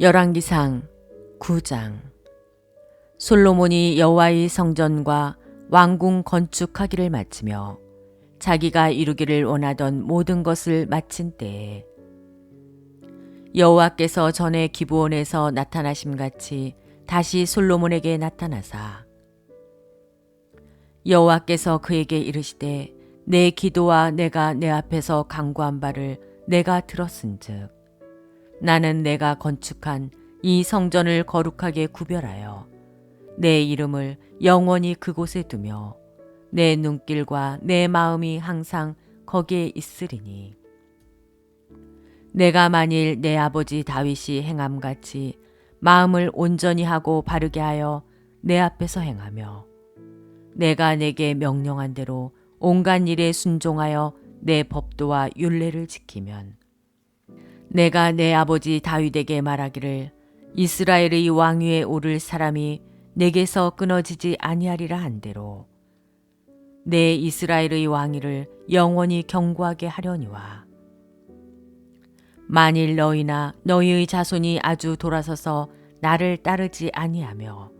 열왕기상 9장. 솔로몬이 여호와의 성전과 왕궁 건축하기를 마치며 자기가 이루기를 원하던 모든 것을 마친 때에 여호와께서 전에 기브온에서 나타나심 같이 다시 솔로몬에게 나타나사 여호와께서 그에게 이르시되 내 기도와 내가 내 앞에서 강구한 바를 내가 들었은즉 나는 내가 건축한 이 성전을 거룩하게 구별하여 내 이름을 영원히 그곳에 두며 내 눈길과 내 마음이 항상 거기에 있으리니. 내가 만일 내 아버지 다윗이 행함같이 마음을 온전히 하고 바르게 하여 내 앞에서 행하며 내가 내게 명령한 대로 온갖 일에 순종하여 내 법도와 율례를 지키면 내가 내 아버지 다윗에게 말하기를 이스라엘의 왕위에 오를 사람이 내게서 끊어지지 아니하리라 한대로. 내 이스라엘의 왕위를 영원히 경고하게 하려니와. 만일 너희나 너희의 자손이 아주 돌아서서 나를 따르지 아니하며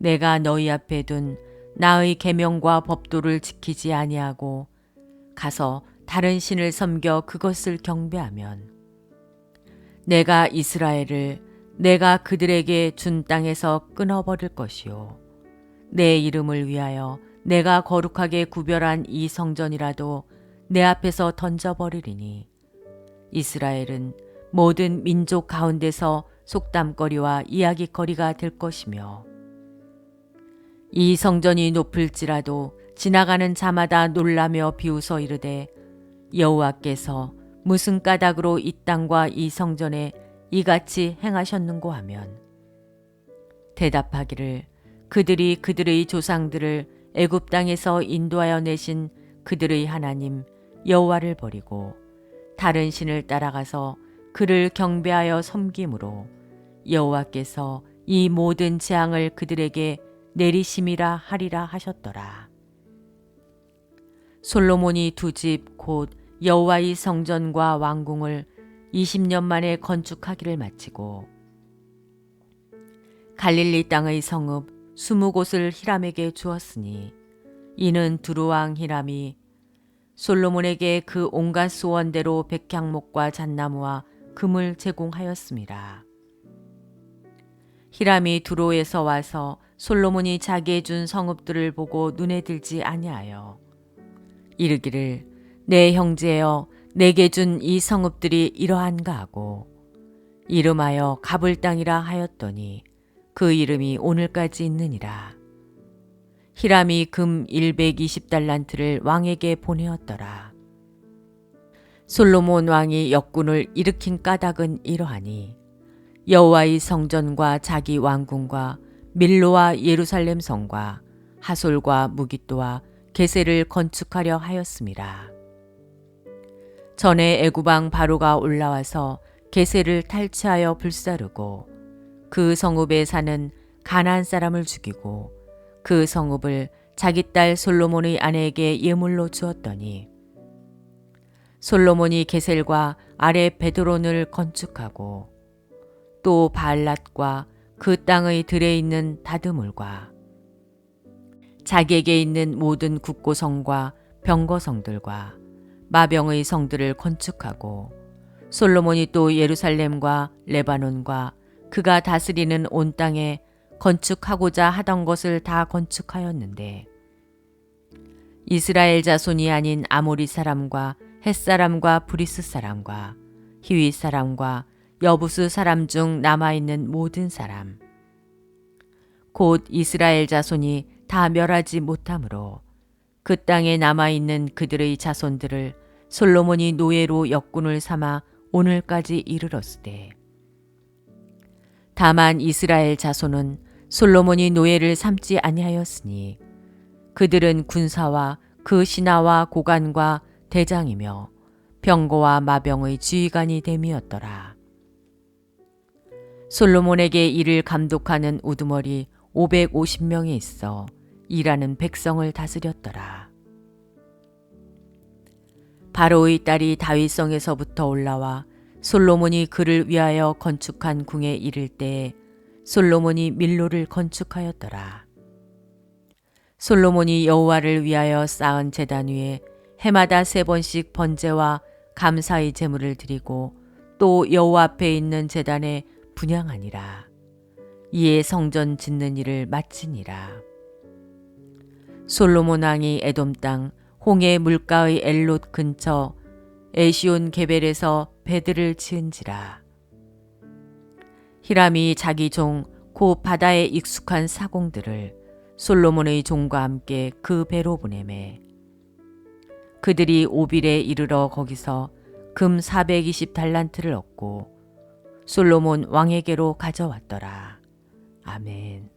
내가 너희 앞에 둔 나의 계명과 법도를 지키지 아니하고 가서 다른 신을 섬겨 그것을 경배하면 내가 이스라엘을 내가 그들에게 준 땅에서 끊어버릴 것이요. 내 이름을 위하여 내가 거룩하게 구별한 이 성전이라도 내 앞에서 던져버리리니. 이스라엘은 모든 민족 가운데서 속담거리와 이야기거리가 될 것이며 이 성전이 높을지라도 지나가는 자마다 놀라며 비웃어 이르되 여호와께서 무슨 까닭으로 이 땅과 이 성전에 이같이 행하셨는고 하면 대답하기를 그들이 그들의 조상들을 애굽 땅에서 인도하여 내신 그들의 하나님 여호와를 버리고 다른 신을 따라가서 그를 경배하여 섬김으로 여호와께서 이 모든 재앙을 그들에게 내리심이라 하리라 하셨더라. 솔로몬이 두 집 곧 여호와의 성전과 왕궁을 20년 만에 건축하기를 마치고 갈릴리 땅의 성읍 20곳을 히람에게 주었으니 이는 두루왕 히람이 솔로몬에게 그 온갖 소원대로 백향목과 잣나무와 금을 제공하였습니다. 히람이 두로에서 와서 솔로몬이 자기에 준 성읍들을 보고 눈에 들지 아니하여 이르기를 내 형제여 내게 준 이 성읍들이 이러한가 하고 이름하여 가불 땅이라 하였더니 그 이름이 오늘까지 있느니라. 히람이 금 120달란트를 왕에게 보내었더라. 솔로몬 왕이 역군을 일으킨 까닭은 이러하니 여호와의 성전과 자기 왕궁과 밀로와 예루살렘 성과 하솔과 무기또와 게세를 건축하려 하였습니다. 전에 애구방 바로가 올라와서 게세를 탈취하여 불사르고 그 성읍에 사는 가나안 사람을 죽이고 그 성읍을 자기 딸 솔로몬의 아내에게 예물로 주었더니 솔로몬이 게셀과 아래 베드론을 건축하고 또 발랏과 그 땅의 들에 있는 다드물과 자기에게 있는 모든 국고성과 병거성들과 마병의 성들을 건축하고 솔로몬이 또 예루살렘과 레바논과 그가 다스리는 온 땅에 건축하고자 하던 것을 다 건축하였는데 이스라엘 자손이 아닌 아모리 사람과 햇 사람과 브리스 사람과 히위 사람과 여부스 사람 중 남아 있는 모든 사람 곧 이스라엘 자손이 다 멸하지 못하므로 그 땅에 남아 있는 그들의 자손들을 솔로몬이 노예로 역군을 삼아 오늘까지 이르렀으되 다만 이스라엘 자손은 솔로몬이 노예를 삼지 아니하였으니 그들은 군사와 그 신하와 고관과 대장이며 병거와 마병의 지휘관이 됨이었더라. 솔로몬에게 이를 감독하는 우두머리 550명이 있어 일하는 백성을 다스렸더라. 바로의 딸이 다윗성에서부터 올라와 솔로몬이 그를 위하여 건축한 궁에 이를 때 솔로몬이 밀로를 건축하였더라. 솔로몬이 여호와를 위하여 쌓은 제단 위에 해마다 세 번씩 번제와 감사의 제물을 드리고 또 여호와 앞에 있는 제단에 분양하니라. 이에 성전 짓는 일을 마치니라. 솔로몬 왕이 에돔 땅 홍해 물가의 엘롯 근처 에시온 게벨에서 배들을 지은지라. 히람이 자기 종고 바다에 익숙한 사공들을 솔로몬의 종과 함께 그 배로 보내매 그들이 오빌에 이르러 거기서 금 420 달란트를 얻고 솔로몬 왕에게로 가져왔더라. 아멘.